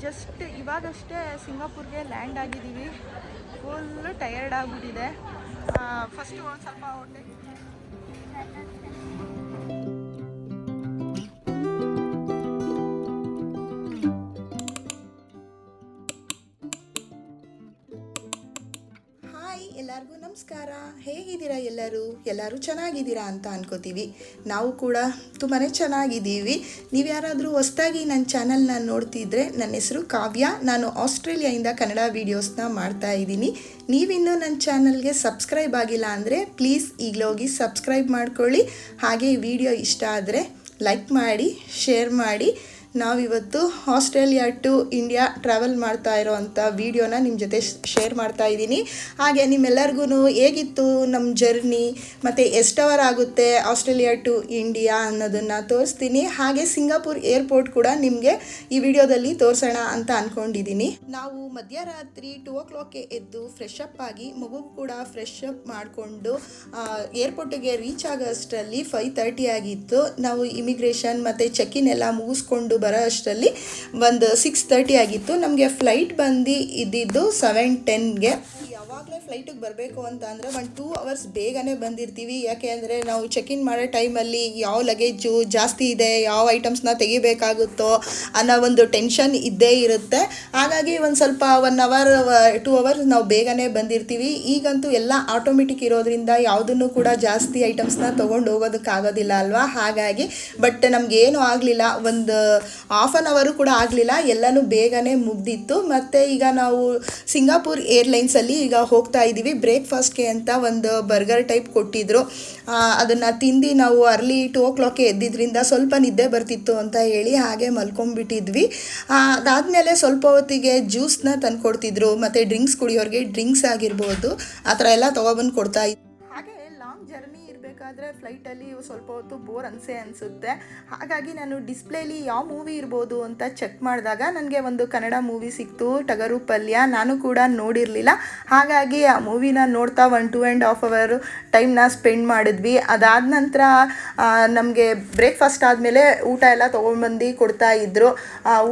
Just ಇವಾಗಷ್ಟೇ ಸಿಂಗಾಪುರ್ಗೆ land ಆಗಿದ್ದೀವಿ. ಫುಲ್ಲು ಟಯರ್ಡ್ ಆಗಿಬಿಟ್ಟಿದೆ. ಫಸ್ಟು ಒಂದು ಸ್ವಲ್ಪ ಹೊಟ್ಟೆ ಹೇಗಿದ್ದೀರಾ ಎಲ್ಲರೂ? ಎಲ್ಲರೂ ಚೆನ್ನಾಗಿದ್ದೀರಾ ಅಂತ ಅನ್ಕೋತೀವಿ. ನಾವು ಕೂಡ ತುಂಬಾ ಚೆನ್ನಾಗಿದ್ದೀವಿ. ನೀವು ಯಾರಾದರೂ ಹೊಸ್ದಾಗಿ ನನ್ನ ಚಾನಲ್ನ ನೋಡ್ತಿದ್ರೆ ನನ್ನ ಹೆಸರು ಕಾವ್ಯ. ನಾನು ಆಸ್ಟ್ರೇಲಿಯಾಯಿಂದ ಕನ್ನಡ ವೀಡಿಯೋಸ್ನ ಮಾಡ್ತಾ ಇದ್ದೀನಿ. ನೀವಿನ್ನೂ ನನ್ನ ಚಾನಲ್ಗೆ ಸಬ್ಸ್ಕ್ರೈಬ್ ಆಗಿಲ್ಲ ಅಂದರೆ ಪ್ಲೀಸ್ ಈಗಲೋಗಿ ಸಬ್ಸ್ಕ್ರೈಬ್ ಮಾಡ್ಕೊಳ್ಳಿ. ಹಾಗೆ ಈ ವಿಡಿಯೋ ಇಷ್ಟ ಆದರೆ ಲೈಕ್ ಮಾಡಿ, ಶೇರ್ ಮಾಡಿ. ನಾವಿವತ್ತು ಆಸ್ಟ್ರೇಲಿಯಾ ಟು ಇಂಡಿಯಾ ಟ್ರಾವೆಲ್ ಮಾಡ್ತಾ ಇರೋವಂಥ ವೀಡಿಯೋನ ನಿಮ್ಮ ಜೊತೆ ಶೇರ್ ಮಾಡ್ತಾ ಇದ್ದೀನಿ. ಹಾಗೆ ನಿಮ್ಮೆಲ್ಲರಿಗೂ ಹೇಗಿತ್ತು ನಮ್ಮ ಜರ್ನಿ, ಮತ್ತು ಎಷ್ಟು ಅವರ್ ಆಗುತ್ತೆ ಆಸ್ಟ್ರೇಲಿಯಾ ಟು ಇಂಡಿಯಾ ಅನ್ನೋದನ್ನು ತೋರಿಸ್ತೀನಿ. ಹಾಗೆ ಸಿಂಗಾಪುರ್ ಏರ್ಪೋರ್ಟ್ ಕೂಡ ನಿಮಗೆ ಈ ವಿಡಿಯೋದಲ್ಲಿ ತೋರಿಸೋಣ ಅಂತ ಅಂದ್ಕೊಂಡಿದ್ದೀನಿ ನಾವು ಮಧ್ಯರಾತ್ರಿ ಟು ಓ ಕ್ಲಾಕ್ಗೆ ಎದ್ದು ಫ್ರೆಶ್ ಅಪ್ ಆಗಿ ಮಗು ಕೂಡ ಫ್ರೆಶ್ ಅಪ್ ಮಾಡಿಕೊಂಡು ಏರ್ಪೋರ್ಟಿಗೆ ರೀಚ್ ಆಗೋ ಅಷ್ಟರಲ್ಲಿ ಫೈವ್ ತರ್ಟಿ ಆಗಿತ್ತು. ನಾವು ಇಮಿಗ್ರೇಷನ್ ಮತ್ತು ಚೆಕ್ ಇನ್ ಎಲ್ಲ ಮುಗಿಸ್ಕೊಂಡು ಬರೋ ಅಷ್ಟರಲ್ಲಿ ಒಂದು ಸಿಕ್ಸ್ ತರ್ಟಿ ಆಗಿತ್ತು. ನಮಗೆ ಫ್ಲೈಟ್ ಬಂದು ಇದ್ದಿದ್ದು ಸೆವೆನ್ ಟೆನ್ಗೆ ಫ್ಲೈಟಿಗೆ ಬರಬೇಕು ಅಂತ ಅಂದರೆ ಒಂದು ಟೂ ಅವರ್ಸ್ ಬೇಗನೆ ಬಂದಿರ್ತೀವಿ. ಯಾಕೆ ಅಂದರೆ ನಾವು ಚೆಕ್ ಇನ್ ಮಾಡೋ ಟೈಮಲ್ಲಿ ಯಾವ ಲಗೇಜು ಜಾಸ್ತಿ ಇದೆ, ಯಾವ ಐಟಮ್ಸ್ನ ತೆಗಿಬೇಕಾಗುತ್ತೋ ಅನ್ನೋ ಒಂದು ಟೆನ್ಷನ್ ಇದ್ದೇ ಇರುತ್ತೆ. ಹಾಗಾಗಿ ಒಂದು ಸ್ವಲ್ಪ ಒನ್ ಅವರ್ ಟೂ ಅವರ್ಸ್ ನಾವು ಬೇಗನೆ ಬಂದಿರ್ತೀವಿ. ಈಗಂತೂ ಎಲ್ಲ ಆಟೋಮೆಟಿಕ್ ಇರೋದ್ರಿಂದ ಯಾವುದನ್ನು ಕೂಡ ಜಾಸ್ತಿ ಐಟಮ್ಸ್ನ ತೊಗೊಂಡು ಹೋಗೋದಕ್ಕಾಗೋದಿಲ್ಲ ಅಲ್ವಾ? ಹಾಗಾಗಿ ಬಟ್ ನಮಗೇನು ಆಗಲಿಲ್ಲ, ಒಂದು ಹಾಫ್ ಆನ್ ಅವರು ಕೂಡ ಆಗಲಿಲ್ಲ. ಎಲ್ಲನೂ ಬೇಗನೆ ಮುಗ್ದಿತ್ತು. ಮತ್ತು ಈಗ ನಾವು ಸಿಂಗಾಪುರ್ ಏರ್ಲೈನ್ಸಲ್ಲಿ ಈಗ ಹೋಗ್ತಾ ಇದ್ದೀವಿ ಬ್ರೇಕ್ಫಾಸ್ಟ್ಗೆ ಅಂತ ಒಂದು ಬರ್ಗರ್ ಟೈಪ್ ಕೊಟ್ಟಿದ್ರು. ಅದನ್ನು ತಿಂದು ನಾವು ಅರ್ಲಿ ಟೂ ಓ ಕ್ಲಾಕ್ಗೆ ಎದ್ದಿದ್ರಿಂದ ಸ್ವಲ್ಪ ನಿದ್ದೆ ಬರ್ತಿತ್ತು ಅಂತ ಹೇಳಿ ಹಾಗೆ ಮಲ್ಕೊಂಡ್ಬಿಟ್ಟಿದ್ವಿ. ಅದಾದಮೇಲೆ ಸ್ವಲ್ಪ ಹೊತ್ತಿಗೆ ಜ್ಯೂಸ್ನ ತಂದ್ಕೊಡ್ತಿದ್ರು. ಮತ್ತು ಡ್ರಿಂಕ್ಸ್ ಕುಡಿಯೋರಿಗೆ ಡ್ರಿಂಕ್ಸ್ ಆಗಿರ್ಬೋದು. ಆ ಥರ ಎಲ್ಲ ತೊಗೊಬಂದು ಕೊಡ್ತಾ ಇದ್ರು ಇರಬೇಕಾದ್ರೆ ಫ್ಲೈಟಲ್ಲಿ ಸ್ವಲ್ಪ ಹೊತ್ತು ಬೋರ್ ಅನಿಸೇ ಅನಿಸುತ್ತೆ. ಹಾಗಾಗಿ ನಾನು ಡಿಸ್ಪ್ಲೇಲಿ ಯಾವ ಮೂವಿ ಇರ್ಬೋದು ಅಂತ ಚೆಕ್ ಮಾಡಿದಾಗ ನನಗೆ ಒಂದು ಕನ್ನಡ ಮೂವಿ ಸಿಕ್ತು, ಟಗರು ಪಲ್ಯ. ನಾನು ಕೂಡ ನೋಡಿರಲಿಲ್ಲ. ಹಾಗಾಗಿ ಆ ಮೂವಿನ ನೋಡ್ತಾ ಒನ್ ಟು ಆ್ಯಂಡ್ ಹಾಫ್ ಅವರು ಟೈಮ್ನ ಸ್ಪೆಂಡ್ ಮಾಡಿದ್ವಿ. ಅದಾದ ನಂತರ ನಮಗೆ ಬ್ರೇಕ್ಫಾಸ್ಟ್ ಆದಮೇಲೆ ಊಟ ಎಲ್ಲ ತೊಗೊಂಡ್ಬಂದು ಕೊಡ್ತಾ ಇದ್ದರು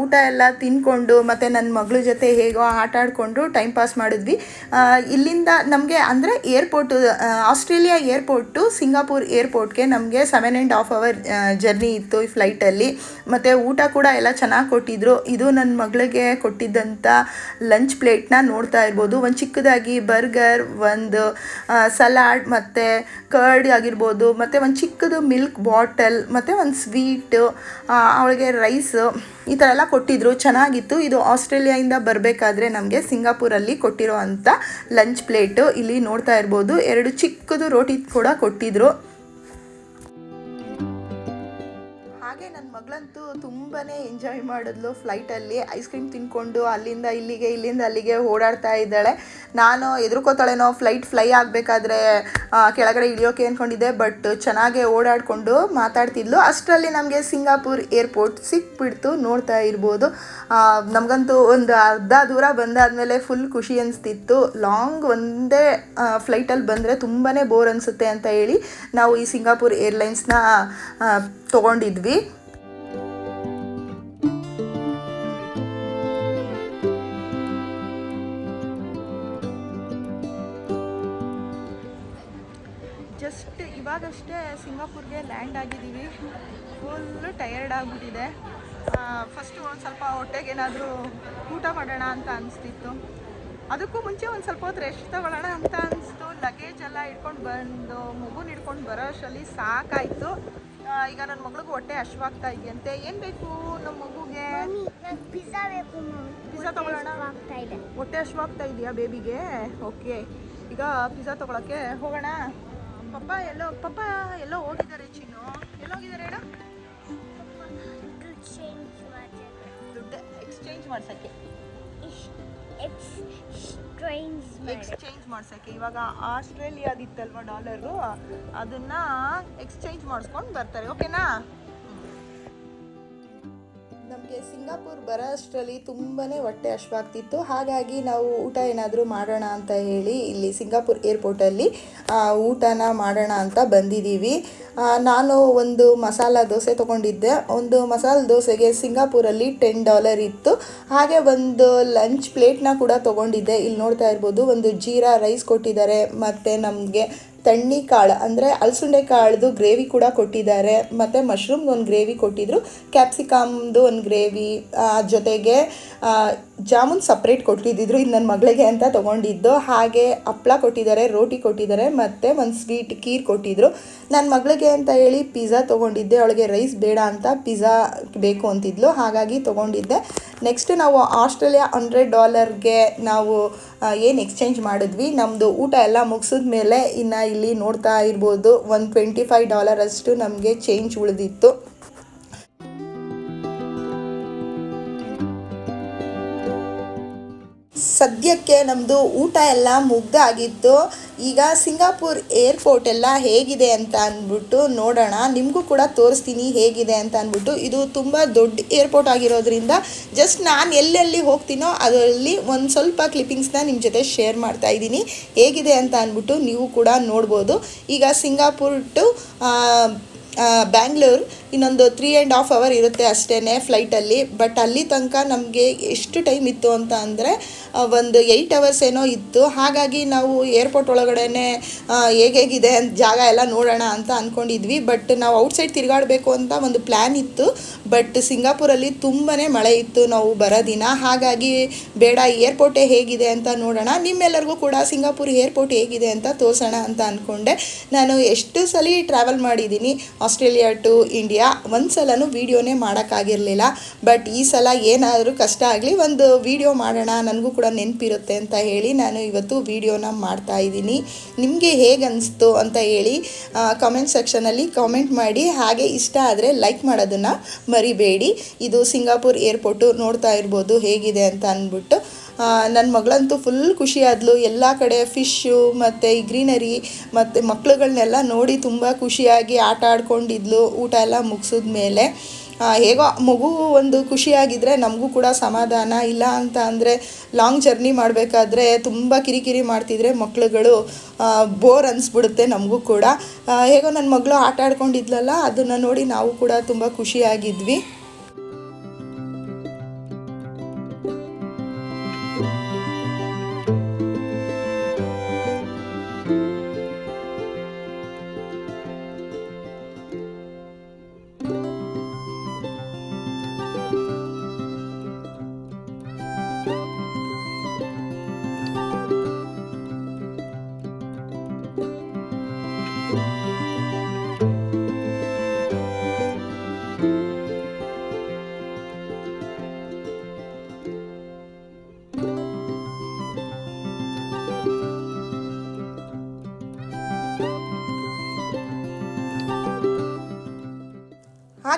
ಊಟ ಎಲ್ಲ ತಿನ್ಕೊಂಡು ಮತ್ತು ನನ್ನ ಮಗಳ ಜೊತೆ ಹೇಗೋ ಆಟ ಆಡಿಕೊಂಡು ಟೈಮ್ ಪಾಸ್ ಮಾಡಿದ್ವಿ. ಇಲ್ಲಿಂದ ನಮಗೆ ಅಂದರೆ ಏರ್ಪೋರ್ಟು ಆಸ್ಟ್ರೇಲಿಯಾ ಏರ್ಪೋರ್ಟು ಸಿಂಗಾಪುರ್ ಏರ್ಪೋರ್ಟ್ಗೆ ನಮಗೆ seven and half hour journey ಇತ್ತು ಈ ಫ್ಲೈಟಲ್ಲಿ ಮತ್ತು ಊಟ ಕೂಡ ಎಲ್ಲ ಚೆನ್ನಾಗಿ ಕೊಟ್ಟಿದ್ರು. ಇದು ನನ್ನ ಮಗಳಿಗೆ ಕೊಟ್ಟಿದ್ದಂಥ ಲಂಚ್ ಪ್ಲೇಟ್ನ ನೋಡ್ತಾ ಇರ್ಬೋದು. ಒಂದು ಚಿಕ್ಕದಾಗಿ ಬರ್ಗರ್ ಒಂದು ಸಲಾಡ್ ಮತ್ತು ಕರ್ಡ್ ಆಗಿರ್ಬೋದು. ಮತ್ತು ಒಂದು ಚಿಕ್ಕದು ಮಿಲ್ಕ್ ಬಾಟಲ್ ಮತ್ತು ಒಂದು ಸ್ವೀಟು ಅವಳಿಗೆ ರೈಸು ಈ ಥರ ಎಲ್ಲ ಕೊಟ್ಟಿದ್ರು. ಚೆನ್ನಾಗಿತ್ತು. ಇದು ಆಸ್ಟ್ರೇಲಿಯಾಯಿಂದ ಬರಬೇಕಾದ್ರೆ ನಮಗೆ ಸಿಂಗಾಪುರಲ್ಲಿ ಕೊಟ್ಟಿರೋ ಅಂಥ ಲಂಚ್ ಪ್ಲೇಟು. ಇಲ್ಲಿ ನೋಡ್ತಾ ಇರ್ಬೋದು. ಎರಡು ಚಿಕ್ಕದು ರೋಟಿ ಕೂಡ ಕೊಟ್ಟಿದ್ರು. ಹಾಗೆ ಮಗಳಂತೂ ತುಂಬಾ ಎಂಜಾಯ್ ಮಾಡಿದ್ಲು ಫ್ಲೈಟಲ್ಲಿ ಐಸ್ ಕ್ರೀಮ್ ತಿನ್ಕೊಂಡು ಅಲ್ಲಿಂದ ಇಲ್ಲಿಗೆ, ಇಲ್ಲಿಂದ ಅಲ್ಲಿಗೆ ಓಡಾಡ್ತಾ ಇದ್ದಾಳೆ. ನಾನು ಎದುರ್ಕೋತಾಳೇನೋ ಫ್ಲೈಟ್ ಫ್ಲೈ ಆಗಬೇಕಾದ್ರೆ ಕೆಳಗಡೆ ಇಳಿಯೋಕೆ ಅಂದ್ಕೊಂಡಿದ್ದೆ ಬಟ್ ಚೆನ್ನಾಗೆ ಓಡಾಡಿಕೊಂಡು ಮಾತಾಡ್ತಿದ್ಲು. ಅಷ್ಟರಲ್ಲಿ ನಮಗೆ ಸಿಂಗಾಪುರ್ ಏರ್ಪೋರ್ಟ್ ಸಿಕ್ಬಿಡ್ತು, ನೋಡ್ತಾ ಇರ್ಬೋದು. ನಮಗಂತೂ ಒಂದು ಅರ್ಧ ದೂರ ಬಂದಾದಮೇಲೆ ಫುಲ್ ಖುಷಿ ಅನಿಸ್ತಿತ್ತು. ಲಾಂಗ್ ಒಂದೇ ಫ್ಲೈಟಲ್ಲಿ ಬಂದರೆ ತುಂಬಾ ಬೋರ್ ಅನಿಸುತ್ತೆ ಅಂತ ಹೇಳಿ ನಾವು ಈ ಸಿಂಗಾಪುರ್ ಏರ್ಲೈನ್ಸ್ನ ತೊಗೊಂಡಿದ್ವಿ. ಇವಾಗಷ್ಟೇ ಸಿಂಗಾಪುರ್ಗೆ ಲ್ಯಾಂಡ್ ಆಗಿದ್ದೀವಿ. ಫುಲ್ಲು ಟಯರ್ಡ್ ಆಗಿಬಿಟ್ಟಿದೆ. ಫಸ್ಟು ಒಂದು ಸ್ವಲ್ಪ ಹೊಟ್ಟೆಗೆ ಏನಾದರೂ ಊಟ ಮಾಡೋಣ ಅಂತ ಅನಿಸ್ತಿತ್ತು. ಅದಕ್ಕೂ ಮುಂಚೆ ಒಂದು ಸ್ವಲ್ಪ ಹೊತ್ತು ರೆಸ್ಟ್ ತಗೊಳ್ಳೋಣ ಅಂತ ಅನಿಸ್ತು. ಲಗೇಜ್ ಎಲ್ಲ ಇಟ್ಕೊಂಡು ಬಂದು ಮಗುನ ಹಿಡ್ಕೊಂಡು ಬರೋ ಅಷ್ಟರಲ್ಲಿ ಸಾಕಾಯಿತು. ಈಗ ನನ್ನ ಮಗಳಿಗೂ ಹೊಟ್ಟೆ ಹಶ್ವಾಗ್ತಾ ಇದೆಯಂತೆ. ಏನು ಬೇಕು ನಮ್ಮ ಮಗುಗೆ? ಪಿಜ್ಜಾ ಬೇಕು. ಪಿಜ್ಜಾ ತಗೊಳ್ಳೋಣ? ಹೊಟ್ಟೆ ಹಶ್ವಾಗ್ತಾ ಇದೆಯಾ ಬೇಬಿಗೆ ಓಕೆ ಈಗ ಪಿಜ್ಜಾ ತೊಗೊಳಕ್ಕೆ ಹೋಗೋಣ. ಪಪ್ಪ ಎಲ್ಲೋ ಪಪ್ಪ ಎಲ್ಲೋ ಹೋಗಿದ್ದಾರೆ ಚಿನ್ನು. ಎಲ್ಲೋ ಹೋಗಿದ್ದಾರೆ ಹೇಳು. ದುಡ್ಡು ಚೇಂಜ್ ಮಾಡ್ಬೇಕು ದುಡ್ಡು ಎಕ್ಸ್ಚೇಂಜ್ ಮಾಡ್ಸಕ್ಕೆ. ಎಕ್ಸ್ಚೇಂಜ್ ಮಾಡಿ. ಎಕ್ಸ್ಚೇಂಜ್ ಮಾಡ್ಸಕ್ಕೆ. ಇವಾಗ ಆಸ್ಟ್ರೇಲಿಯಾದಿತ್ತಲ್ವ ಡಾಲರು ಅದನ್ನ ಎಕ್ಸ್ಚೇಂಜ್ ಮಾಡಿಸ್ಕೊಂಡು ಬರ್ತಾರೆ. ಓಕೆನಾ ಸಿಂಗಾಪುರ್ ಬರೋ ಅಷ್ಟರಲ್ಲಿ ತುಂಬಾ ಹೊಟ್ಟೆ ಅಶ್ವಾಗ್ತಿತ್ತು ಹಾಗಾಗಿ ನಾವು ಊಟ ಏನಾದರೂ ಮಾಡೋಣ ಅಂತ ಹೇಳಿ ಇಲ್ಲಿ ಸಿಂಗಾಪುರ್ ಏರ್ಪೋರ್ಟಲ್ಲಿ ಊಟನ ಮಾಡೋಣ ಅಂತ ಬಂದಿದ್ದೀವಿ. ನಾನು ಒಂದು ಮಸಾಲ ದೋಸೆ ತೊಗೊಂಡಿದ್ದೆ. ಒಂದು ಮಸಾಲ ದೋಸೆಗೆ ಸಿಂಗಾಪುರಲ್ಲಿ ಟೆನ್ ಡಾಲರ್ ಇತ್ತು. ಹಾಗೆ ಒಂದು ಲಂಚ್ ಪ್ಲೇಟ್ನ ಕೂಡ ತೊಗೊಂಡಿದ್ದೆ. ಇಲ್ಲಿ ನೋಡ್ತಾ ಇರ್ಬೋದು, ಒಂದು ಜೀರಾ ರೈಸ್ ಕೊಟ್ಟಿದ್ದಾರೆ. ಮತ್ತು ನಮಗೆ ತಣ್ಣಿ ಕಾಳು ಅಂದರೆ ಅಲಸಂಡೆ ಕಾಳ್ದು ಗ್ರೇವಿ ಕೂಡ ಕೊಟ್ಟಿದ್ದಾರೆ. ಮತ್ತು ಮಶ್ರೂಮ್ದು ಒಂದು ಗ್ರೇವಿ ಕೊಟ್ಟಿದ್ರು. ಕ್ಯಾಪ್ಸಿಕಮ್ದು ಒಂದು ಗ್ರೇವಿ ಜೊತೆಗೆ ಜಾಮೂನ್ ಸಪ್ರೇಟ್ ಕೊಟ್ಟಿದ್ದಿದ್ರು ಇದು ನನ್ನ ಮಗಳಿಗೆ ಅಂತ ತೊಗೊಂಡಿದ್ದು. ಹಾಗೆ ಹಪ್ಳ ಕೊಟ್ಟಿದ್ದಾರೆ, ರೋಟಿ ಕೊಟ್ಟಿದ್ದಾರೆ, ಮತ್ತು ಒಂದು ಸ್ವೀಟ್ ಕೀರ್ ಕೊಟ್ಟಿದ್ರು. ನನ್ನ ಮಗಳಿಗೆ ಅಂತ ಹೇಳಿ ಪಿಜ್ಜಾ ತೊಗೊಂಡಿದ್ದೆ, ಅವಳಿಗೆ ರೈಸ್ ಬೇಡ ಅಂತ ಪಿಜ್ಜಾ ಬೇಕು ಅಂತಿದ್ಲು, ಹಾಗಾಗಿ ತೊಗೊಂಡಿದ್ದೆ. ನೆಕ್ಸ್ಟ್ ನಾವು ಆಸ್ಟ್ರೇಲಿಯಾ ಹಂಡ್ರೆಡ್ ಡಾಲರ್ಗೆ ನಾವು ಏನು ಎಕ್ಸ್ಚೇಂಜ್ ಮಾಡಿದ್ವಿ. ನಮ್ಮದು ಊಟ ಎಲ್ಲ ಮುಗಿಸಿದ ಮೇಲೆ ಇನ್ನು ಇಲ್ಲಿ ನೋಡ್ತಾ ಇರ್ಬೋದು ಒಂದು ಟ್ವೆಂಟಿ ಫೈವ್ ಡಾಲರ್ ಅಷ್ಟು ನಮಗೆ ಚೇಂಜ್ ಉಳಿದಿತ್ತು. ಸದ್ಯಕ್ಕೆ ನಮ್ಮದು ಊಟ ಎಲ್ಲ ಮುಗ್ದಾಗಿತ್ತು. ಈಗ ಸಿಂಗಾಪುರ್ ಏರ್ಪೋರ್ಟ್ ಎಲ್ಲ ಹೇಗಿದೆ ಅಂತ ಅಂದ್ಬಿಟ್ಟು ನೋಡೋಣ. ನಿಮಗೂ ಕೂಡ ತೋರಿಸ್ತೀನಿ ಹೇಗಿದೆ ಅಂತ ಅಂದ್ಬಿಟ್ಟು. ಇದು ತುಂಬ ದೊಡ್ಡ ಏರ್ಪೋರ್ಟ್ ಆಗಿರೋದ್ರಿಂದ ಜಸ್ಟ್ ನಾನು ಎಲ್ಲೆಲ್ಲಿ ಹೋಗ್ತೀನೋ ಅದರಲ್ಲಿ ಒಂದು ಸ್ವಲ್ಪ ಕ್ಲಿಪ್ಪಿಂಗ್ಸ್ನ ನಿಮ್ಮ ಜೊತೆ ಶೇರ್ ಮಾಡ್ತಾ ಇದ್ದೀನಿ. ಹೇಗಿದೆ ಅಂತ ಅಂದ್ಬಿಟ್ಟು ನೀವು ಕೂಡ ನೋಡ್ಬೋದು. ಈಗ ಸಿಂಗಾಪುರ್ ಟು ಬ್ಯಾಂಗ್ಳೂರ್ ಇನ್ನೊಂದು ತ್ರೀ ಆ್ಯಂಡ್ ಹಾಫ್ ಅವರ್ ಇರುತ್ತೆ ಅಷ್ಟೇ ಫ್ಲೈಟಲ್ಲಿ ಬಟ್ ಅಲ್ಲಿ ತನಕ ನಮಗೆ ಎಷ್ಟು ಟೈಮ್ ಇತ್ತು ಅಂತ ಅಂದರೆ ಒಂದು ಏಯ್ಟ್ ಅವರ್ಸ್ ಏನೋ ಇತ್ತು. ಹಾಗಾಗಿ ನಾವು ಏರ್ಪೋರ್ಟ್ ಒಳಗಡೆ ಹೇಗೇಗಿದೆ ಅಂತ ಜಾಗ ಎಲ್ಲ ನೋಡೋಣ ಅಂತ ಅಂದ್ಕೊಂಡಿದ್ವಿ ಬಟ್ ನಾವು ಔಟ್ಸೈಡ್ ತಿರುಗಾಡಬೇಕು ಅಂತ ಒಂದು ಪ್ಲ್ಯಾನ್ ಇತ್ತು. ಬಟ್ ಸಿಂಗಾಪುರಲ್ಲಿ ತುಂಬಾ ಮಳೆ ಇತ್ತು ನಾವು ಬರೋ ದಿನ. ಹಾಗಾಗಿ ಬೇಡ ಏರ್ಪೋರ್ಟೇ ಹೇಗಿದೆ ಅಂತ ನೋಡೋಣ. ನಿಮ್ಮೆಲ್ಲರಿಗೂ ಕೂಡ ಸಿಂಗಾಪುರ್ ಏರ್ಪೋರ್ಟ್ ಹೇಗಿದೆ ಅಂತ ತೋರಿಸೋಣ ಅಂತ ಅಂದ್ಕೊಂಡೆ ನಾನು ಎಷ್ಟು ಸಲ ಟ್ರಾವೆಲ್ ಮಾಡಿದ್ದೀನಿ, ಆಸ್ಟ್ರೇಲಿಯಾ ಟು ಇಂಡಿಯಾ ಒಂದು ಸಲನೂ ವೀಡಿಯೋನೇ ಮಾಡೋಕ್ಕಾಗಿರಲಿಲ್ಲ. ಬಟ್ ಈ ಸಲ ಏನಾದರೂ ಕಷ್ಟ ಆಗಲಿ ಒಂದು ವೀಡಿಯೋ ಮಾಡೋಣ, ನನಗೂ ಕೂಡ ನೆನಪಿರುತ್ತೆ ಅಂತ ಹೇಳಿ ನಾನು ಇವತ್ತು ವೀಡಿಯೋನ ಮಾಡ್ತಾ ಇದ್ದೀನಿ. ನಿಮಗೆ ಹೇಗೆ ಅನಿಸ್ತು ಅಂತ ಹೇಳಿ ಕಮೆಂಟ್ ಸೆಕ್ಷನಲ್ಲಿ ಕಾಮೆಂಟ್ ಮಾಡಿ. ಹಾಗೆ ಇಷ್ಟ ಆದರೆ ಲೈಕ್ ಮಾಡೋದನ್ನು ಮರಿಬೇಡಿ. ಇದು ಸಿಂಗಾಪುರ್ ಏರ್ಪೋರ್ಟು ನೋಡ್ತಾ ಇರ್ಬೋದು ಹೇಗಿದೆ ಅಂತ ಅಂದ್ಬಿಟ್ಟು. ನನ್ನ ಮಗಳಂತೂ ಫುಲ್ ಖುಷಿ ಆದ್ಲು. ಎಲ್ಲ ಕಡೆ ಫಿಶ್ಶು ಮತ್ತು ಈ ಗ್ರೀನರಿ ಮತ್ತು ಮಕ್ಕಳುಗಳನ್ನೆಲ್ಲ ನೋಡಿ ತುಂಬ ಖುಷಿಯಾಗಿ ಆಟ ಆಡ್ಕೊಂಡಿದ್ಲು. ಊಟ ಎಲ್ಲ ಮುಗಿಸಿದ ಮೇಲೆ ಹೇಗೋ ಮಗು ಒಂದು ಖುಷಿಯಾಗಿದ್ದರೆ ನಮಗೂ ಕೂಡ ಸಮಾಧಾನ. ಇಲ್ಲ ಅಂತ ಅಂದರೆ ಲಾಂಗ್ ಜರ್ನಿ ಮಾಡಬೇಕಾದ್ರೆ ತುಂಬ ಕಿರಿಕಿರಿ ಮಾಡ್ತಿದ್ರೆ ಮಕ್ಕಳುಗಳು ಬೋರ್ ಅನಿಸ್ಬಿಡುತ್ತೆ ನಮಗೂ ಕೂಡ. ಹೇಗೋ ನನ್ನ ಮಗಳು ಆಟ ಆಡ್ಕೊಂಡಿದ್ಲಲ್ಲ, ಅದನ್ನು ನೋಡಿ ನಾವು ಕೂಡ ತುಂಬ ಖುಷಿಯಾಗಿದ್ವಿ.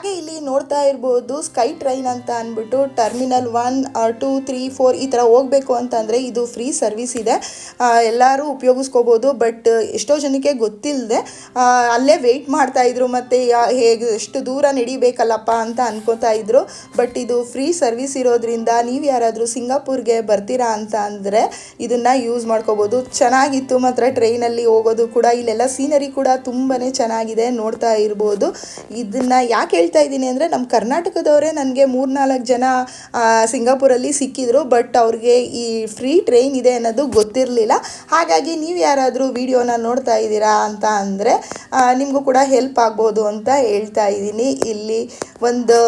ಹಾಗೆ ಇಲ್ಲಿ ನೋಡ್ತಾ ಇರ್ಬೋದು ಸ್ಕೈ ಟ್ರೈನ್ ಅಂತ ಅಂದ್ಬಿಟ್ಟು terminal one two, three, four ಈ ಥರ ಹೋಗಬೇಕು ಅಂತಂದರೆ ಇದು ಫ್ರೀ ಸರ್ವಿಸ್ ಇದೆ. ಎಲ್ಲರೂ ಉಪಯೋಗಿಸ್ಕೋಬೋದು, ಬಟ್ ಎಷ್ಟೋ ಜನಕ್ಕೆ ಗೊತ್ತಿಲ್ಲದೆ ಅಲ್ಲೇ ವೆಯ್ಟ್ ಮಾಡ್ತಾ ಇದ್ರು ಮತ್ತು ಹೇಗೆ ಎಷ್ಟು ದೂರ ನಡಿಬೇಕಲ್ಲಪ್ಪ ಅಂತ ಅನ್ಕೋತಾ ಇದ್ರು. ಬಟ್ ಇದು ಫ್ರೀ ಸರ್ವಿಸ್ ಇರೋದ್ರಿಂದ ನೀವು ಯಾರಾದರೂ ಸಿಂಗಾಪುರ್ಗೆ ಬರ್ತೀರಾ ಅಂತ ಅಂದರೆ ಇದನ್ನು ಯೂಸ್ ಮಾಡ್ಕೋಬೋದು. ಚೆನ್ನಾಗಿತ್ತು ಮಾತ್ರ ಟ್ರೈನಲ್ಲಿ ಹೋಗೋದು ಕೂಡ. ಇಲ್ಲೆಲ್ಲ ಸೀನರಿ ಕೂಡ ತುಂಬಾ ಚೆನ್ನಾಗಿದೆ ನೋಡ್ತಾ ಇರ್ಬೋದು. ಇದನ್ನು ಯಾಕೆ ಹೇಳ್ತಾ ಇದ್ದೀನಿ ಅಂದರೆ ನಮ್ಮ ಕರ್ನಾಟಕದವರೇ ನನಗೆ ಮೂರ್ನಾಲ್ಕು ಜನ ಸಿಂಗಾಪುರಲ್ಲಿ ಸಿಕ್ಕಿದ್ರು, ಬಟ್ ಅವ್ರಿಗೆ ಈ ಫ್ರೀ ಟ್ರೈನ್ ಇದೆ ಅನ್ನೋದು ಗೊತ್ತಿರಲಿಲ್ಲ. ಹಾಗಾಗಿ ನೀವು ಯಾರಾದರೂ ವಿಡಿಯೋನ ನೋಡ್ತಾ ಇದ್ದೀರಾ ಅಂತ ಅಂದರೆ ನಿಮಗೂ ಕೂಡ ಹೆಲ್ಪ್ ಆಗ್ಬೋದು ಅಂತ ಹೇಳ್ತಾ ಇದ್ದೀನಿ. ಇಲ್ಲಿ ಒಂದು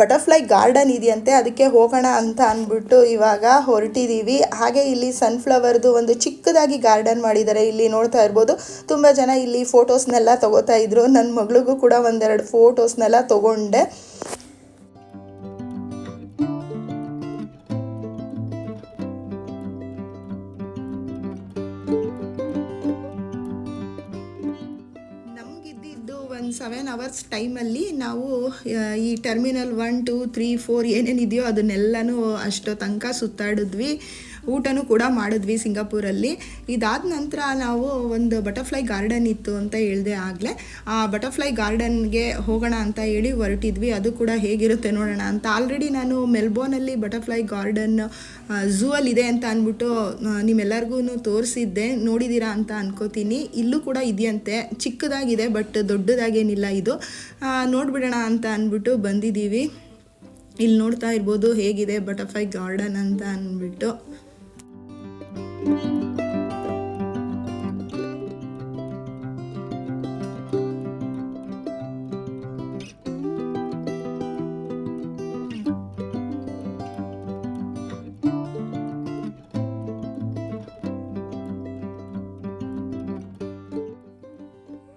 ಬಟರ್ಫ್ಲೈ ಗಾರ್ಡನ್ ಇದೆಯಂತೆ, ಅದಕ್ಕೆ ಹೋಗೋಣ ಅಂತ ಅಂದ್ಬಿಟ್ಟು ಇವಾಗ ಹೊರಟಿದ್ದೀವಿ ಹಾಗೆ ಇಲ್ಲಿ ಸನ್ಫ್ಲವರ್ದು ಒಂದು ಚಿಕ್ಕದಾಗಿ ಗಾರ್ಡನ್ ಮಾಡಿದ್ದಾರೆ, ಇಲ್ಲಿ ನೋಡ್ತಾ ಇರ್ಬೋದು. ತುಂಬ ಜನ ಇಲ್ಲಿ ಫೋಟೋಸ್ನೆಲ್ಲ ತಗೋತಾ ಇದ್ರು. ನನ್ನ ಮಗಳಿಗೂ ಕೂಡ ಒಂದೆರಡು ಫೋಟೋಸ್ನೆಲ್ಲ ತಗೊಂಡೆ. ಒಂದು ಸೆವೆನ್ ಅವರ್ಸ್ ಟೈಮಲ್ಲಿ ನಾವು ಈ terminal one two three four ಏನೇನಿದೆಯೋ ಅದನ್ನೆಲ್ಲನೂ ಅಷ್ಟೋ ತನಕ ಸುತ್ತಾಡಿದ್ವಿ. ಊಟನೂ ಕೂಡ ಮಾಡಿದ್ವಿ ಸಿಂಗಾಪುರಲ್ಲಿ. ಇದಾದ ನಂತರ ನಾವು ಒಂದು ಬಟರ್ಫ್ಲೈ ಗಾರ್ಡನ್ ಇತ್ತು ಅಂತ ಹೇಳಿದೆ ಆಗಲೇ. ಆ ಬಟರ್ಫ್ಲೈ ಗಾರ್ಡನ್ಗೆ ಹೋಗೋಣ ಅಂತ ಹೇಳಿ ಹೊರಟಿದ್ವಿ. ಅದು ಕೂಡ ಹೇಗಿರುತ್ತೆ ನೋಡೋಣ ಅಂತ. ಆಲ್ರೆಡಿ ನಾನು ಮೆಲ್ಬೋರ್ನಲ್ಲಿ ಬಟರ್ಫ್ಲೈ ಗಾರ್ಡನ್ ಝೂ ಅಲ್ಲಿ ಇದೆ ಅಂತ ಅಂದ್ಬಿಟ್ಟು ನಿಮ್ಮೆಲ್ಲರಿಗೂ ತೋರಿಸಿದ್ದೆ. ನೋಡಿದ್ದೀರಾ ಅಂತ ಅನ್ಕೋತೀನಿ. ಇಲ್ಲೂ ಕೂಡ ಇದೆಯಂತೆ. ಚಿಕ್ಕದಾಗಿದೆ, ಬಟ್ ದೊಡ್ಡದಾಗೇನಿಲ್ಲ ಇದು. ನೋಡ್ಬಿಡೋಣ ಅಂತ ಅಂದ್ಬಿಟ್ಟು ಬಂದಿದ್ದೀವಿ. ಇಲ್ಲಿ ನೋಡ್ತಾ ಇರ್ಬೋದು ಹೇಗಿದೆ ಬಟರ್ಫ್ಲೈ ಗಾರ್ಡನ್ ಅಂತ ಅಂದ್ಬಿಟ್ಟು.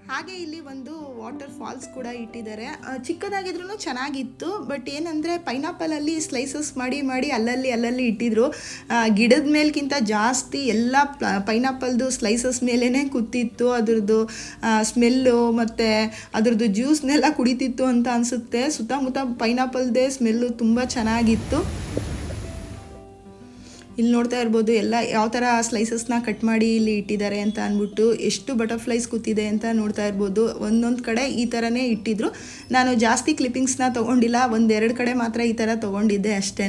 ಹಾಗೆ ಇಲ್ಲಿ ಒಂದು ವಾಟರ್ ಫಾಲ್ಸ್ ಕೂಡ ಇಟ್ಟಿದ್ದಾರೆ. ಚಿಕ್ಕದಾಗಿದ್ರು ಚೆನ್ನಾಗಿತ್ತು, ಬಟ್ ಏನಂದರೆ ಪೈನಾಪಲಲ್ಲಿ ಸ್ಲೈಸಸ್ ಮಾಡಿ ಮಾಡಿ ಅಲ್ಲಲ್ಲಿ ಅಲ್ಲಲ್ಲಿ ಇಟ್ಟಿದ್ರು. ಗಿಡದ ಮೇಲ್ಕಿಂತ ಜಾಸ್ತಿ ಎಲ್ಲ ಪೈನಾಪಲ್ದು ಸ್ಲೈಸಸ್ ಮೇಲೇ ಕೂತಿತ್ತು. ಅದ್ರದ್ದು ಸ್ಮೆಲ್ಲು ಮತ್ತು ಅದ್ರದ್ದು ಜ್ಯೂಸ್ನೆಲ್ಲ ಕುಡಿತಿತ್ತು ಅಂತ ಅನಿಸುತ್ತೆ. ಸುತ್ತಮುತ್ತ ಪೈನಾಪಲ್ದೇ ಸ್ಮೆಲ್ಲು ತುಂಬ ಚೆನ್ನಾಗಿತ್ತು. ಇಲ್ಲಿ ನೋಡ್ತಾ ಇರ್ಬೋದು ಎಲ್ಲ ಯಾವ ಥರ ಸ್ಲೈಸಸ್ನ ಕಟ್ ಮಾಡಿ ಇಲ್ಲಿ ಇಟ್ಟಿದ್ದಾರೆ ಅಂತ ಅಂದ್ಬಿಟ್ಟು ಎಷ್ಟು ಬಟರ್ಫ್ಲೈಸ್ ಕೂತಿದೆ ಅಂತ ನೋಡ್ತಾ ಇರ್ಬೋದು. ಒಂದೊಂದು ಕಡೆ ಈ ಥರನೇ ಇಟ್ಟಿದ್ರು. ನಾನು ಜಾಸ್ತಿ ಕ್ಲಿಪ್ಪಿಂಗ್ಸ್ನ ತೊಗೊಂಡಿಲ್ಲ, ಒಂದೆರಡು ಕಡೆ ಮಾತ್ರ ಈ ಥರ ತೊಗೊಂಡಿದ್ದೆ ಅಷ್ಟೇ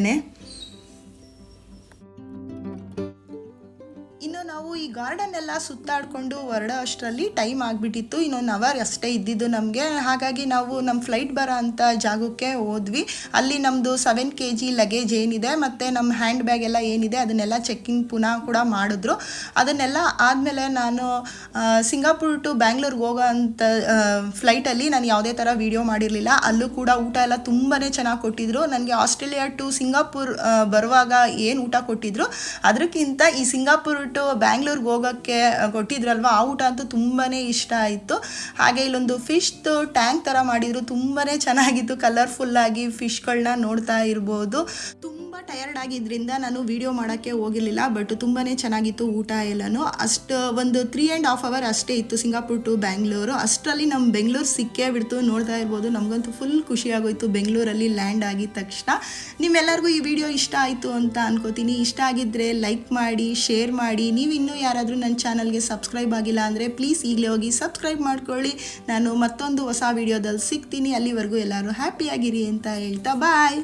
ಗಾರ್ಡನ್ ಎಲ್ಲ ಸುತ್ತಾಡಿಕೊಂಡು ಹೊರಡೋ ಅಷ್ಟರಲ್ಲಿ ಟೈಮ್ ಆಗಿಬಿಟ್ಟಿತ್ತು. ಇನ್ನೊಂದು ಅವರ್ ಅಷ್ಟೇ ಇದ್ದಿದ್ದು ನಮಗೆ. ಹಾಗಾಗಿ ನಾವು ನಮ್ಮ ಫ್ಲೈಟ್ ಬರೋ ಅಂಥ ಜಾಗಕ್ಕೆ ಹೋದ್ವಿ. ಅಲ್ಲಿ ನಮ್ಮದು ಸೆವೆನ್ ಕೆ ಜಿ ಲಗೇಜ್ ಏನಿದೆ ಮತ್ತು ನಮ್ಮ ಹ್ಯಾಂಡ್ ಬ್ಯಾಗ್ ಎಲ್ಲ ಏನಿದೆ ಅದನ್ನೆಲ್ಲ ಚೆಕ್ಕಿಂಗ್ ಪುನಃ ಕೂಡ ಮಾಡಿದ್ರು. ಅದನ್ನೆಲ್ಲ ಆದಮೇಲೆ ನಾನು ಸಿಂಗಾಪುರ್ ಟು ಬ್ಯಾಂಗ್ಳೂರ್ಗೆ ಹೋಗೋ ಅಂಥ ಫ್ಲೈಟಲ್ಲಿ ನಾನು ಯಾವುದೇ ಥರ ವೀಡಿಯೋ ಮಾಡಿರಲಿಲ್ಲ. ಅಲ್ಲೂ ಕೂಡ ಊಟ ಎಲ್ಲ ತುಂಬಾ ಚೆನ್ನಾಗಿ ಕೊಟ್ಟಿದ್ರು. ನನಗೆ ಆಸ್ಟ್ರೇಲಿಯಾ ಟು ಸಿಂಗಾಪುರ್ ಬರುವಾಗ ಏನು ಊಟ ಕೊಟ್ಟಿದ್ರು? ಅದಕ್ಕಿಂತ ಈ ಸಿಂಗಾಪುರ್ ಟು ಬ್ಯಾಂಗ್ಳೂರ್ಗೆ ಹೋಗೋಕ್ಕೆ ಕೊಟ್ಟಿದ್ರಲ್ವ? ಆ ಊಟ ಅಂತೂ ತುಂಬಾ ಇಷ್ಟ ಆಯಿತು. ಹಾಗೆ ಇಲ್ಲೊಂದು ಫಿಶ್ದು ಟ್ಯಾಂಕ್ ಥರ ಮಾಡಿದ್ರು. ತುಂಬಾ ಚೆನ್ನಾಗಿತ್ತು. ಕಲರ್ಫುಲ್ಲಾಗಿ ಫಿಶ್ಗಳನ್ನ ನೋಡ್ತಾ ಇರ್ಬೋದು. ತುಂಬ ಟಯರ್ಡ್ ಆಗಿದ್ದರಿಂದ ನಾನು ವಿಡಿಯೋ ಮಾಡೋಕ್ಕೆ ಹೋಗಿರಲಿಲ್ಲ ಬಟ್ ತುಂಬಾ ಚೆನ್ನಾಗಿತ್ತು ಊಟ ಎಲ್ಲನೂ. ಅಷ್ಟು, ಒಂದು ತ್ರೀ ಆ್ಯಂಡ್ ಹಾಫ್ ಅವರ್ ಅಷ್ಟೇ ಇತ್ತು ಸಿಂಗಾಪುರ್ ಟು ಬೆಂಗಳೂರು ಅಷ್ಟರಲ್ಲಿ ನಮ್ಮ ಬೆಂಗಳೂರು ಸಿಕ್ಕೇ ಬಿಡ್ತು, ನೋಡ್ತಾ ಇರ್ಬೋದು. ನಮಗಂತೂ ಫುಲ್ ಖುಷಿಯಾಗೋಯಿತು ಬೆಂಗಳೂರಲ್ಲಿ ಲ್ಯಾಂಡ್ ಆಗಿದ ತಕ್ಷಣ. ನಿಮ್ಮೆಲ್ಲರಿಗೂ ಈ ವಿಡಿಯೋ ಇಷ್ಟ ಆಯಿತು ಅಂತ ಅನ್ಕೋತೀನಿ. ಇಷ್ಟ ಆಗಿದ್ದರೆ ಲೈಕ್ ಮಾಡಿ ಶೇರ್ ಮಾಡಿ. ನೀವು ಇನ್ನೂ ಯಾರಾದರೂ ನನ್ನ ಚಾನಲ್ಗೆ ಸಬ್ಸ್ಕ್ರೈಬ್ ಆಗಿಲ್ಲ ಅಂದರೆ ಪ್ಲೀಸ್ ಈಗಲೇ ಹೋಗಿ ಸಬ್ಸ್ಕ್ರೈಬ್ ಮಾಡ್ಕೊಳ್ಳಿ. ನಾನು ಮತ್ತೊಂದು ಹೊಸ ವಿಡಿಯೋದಲ್ಲಿ ಸಿಗ್ತೀನಿ. ಅಲ್ಲಿವರೆಗೂ ಎಲ್ಲರೂ ಹ್ಯಾಪಿಯಾಗಿರಿ ಅಂತ ಹೇಳ್ತಾ ಬಾಯ್